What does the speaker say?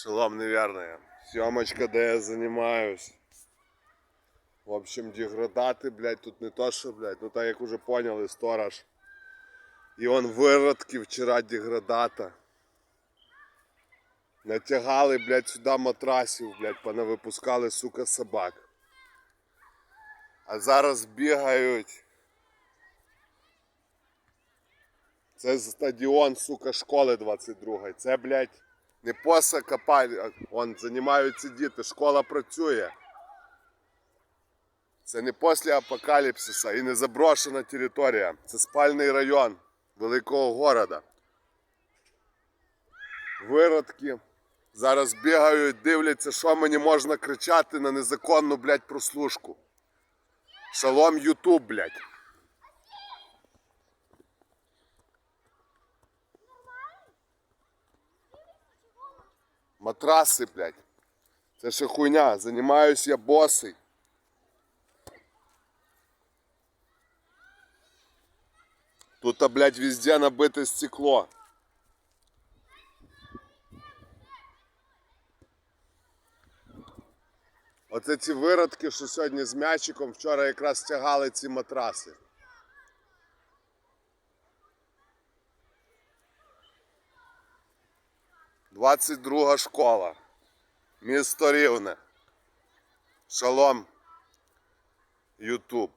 Шелом неверная. Съемочка, де я занимаюсь. В общем, деградати, блядь, тут не то, що, блядь, ну так як уже поняли, сторож. І он виродки вчора деградата. Натягали, блядь, сюди матрасів, блядь, понавипускали, сука, собак. А зараз бігають. Це стадіон, сука, школи 22. Це, блядь, не поса копаль, а он займаються діти, школа працює. Це не після апокаліпсиса і не заброшена територія. Це спальний район великого города. Виродки зараз бігають, дивляться, що мені можна кричати на незаконну, блядь, прослушку. Шалом Ютуб, блядь. Матраси, блядь. Це ще хуйня. Займаюсь я босий. Тут, блядь, везде набите стекло. Оце ці виродки, що сьогодні з м'ячиком вчора якраз тягали ці матраси. Двадцять друга школа. Місто Рівне. Шалом. Ютуб.